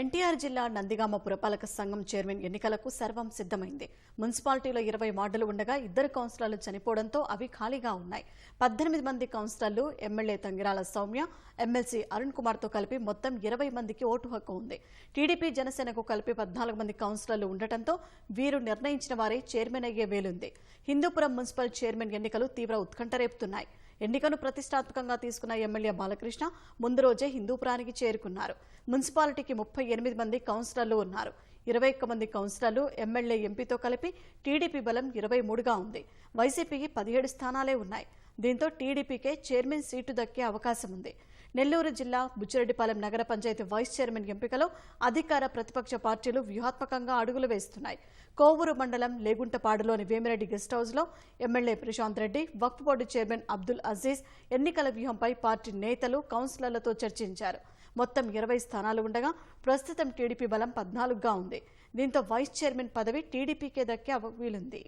ఎన్టీఆర్ జిల్లా నందిగామ పురపాలక సంఘం చైర్మన్ ఎన్నికలకు సర్వం సిద్ధమైంది. మున్సిపాలిటీలో ఇరవై వార్డులు ఉండగా ఇద్దరు కౌన్సిలర్లు చనిపోవడంతో అవి ఖాళీగా ఉన్నాయి. పద్దెనిమిది మంది కౌన్సిలర్లు ఎమ్మెల్యే తంగిరాల సౌమ్య ఎమ్మెల్సీ అరుణ్ కుమార్తో కలిపి మొత్తం ఇరవై మందికి ఓటు హక్కు ఉంది. టీడీపీ జనసేనకు కలిపి పద్నాలుగు మంది కౌన్సిలర్లు ఉండటంతో వీరు నిర్ణయించిన వారే చైర్మన్ అయ్యే వేలుంది. హిందూపురం మున్సిపల్ చైర్మన్ ఎన్నికలు తీవ్ర ఉత్కంఠ రేపుతున్నాయి. ఎన్నికను ప్రతిష్టాత్మకంగా తీసుకున్న ఎమ్మెల్యే బాలకృష్ణ ముందు రోజే హిందూపురానికి చేరుకున్నారు. మున్సిపాలిటీకి ముప్పై ఎనిమిది మంది కౌన్సిలర్లు ఉన్నారు. ఇరవై ఒక్క మంది కౌన్సిలర్లు ఎమ్మెల్యే ఎంపీతో కలిపి టీడీపీ బలం ఇరవై మూడుగా ఉంది. వైసీపీకి పదిహేడు స్థానాలే ఉన్నాయి. దీంతో టీడీపీకే చైర్మన్ సీటు దక్కే అవకాశం ఉంది. నెల్లూరు జిల్లా బుచ్చిరెడ్డిపాలెం నగర పంచాయతీ వైస్ చైర్మన్ ఎంపికలో అధికార ప్రతిపక్ష పార్టీలు వ్యూహాత్మకంగా అడుగులు వేస్తున్నాయి. కోవూరు మండలం లేగుంటపాడులోని వేమిరెడ్డి గెస్ట్ హౌస్లో MLA Prashanth Reddy Waqf board chairman Abdul Aziz ఎన్నికల వ్యూహంపై పార్టీ నేతలు కౌన్సిలర్లతో చర్చించారు. మొత్తం ఇరవై స్థానాలు ఉండగా ప్రస్తుతం టీడీపీ బలం పద్నాలుగుగా ఉంది. దీంతో వైస్ చైర్మన్ పదవి టీడీపీకే దక్కే వీలుంది.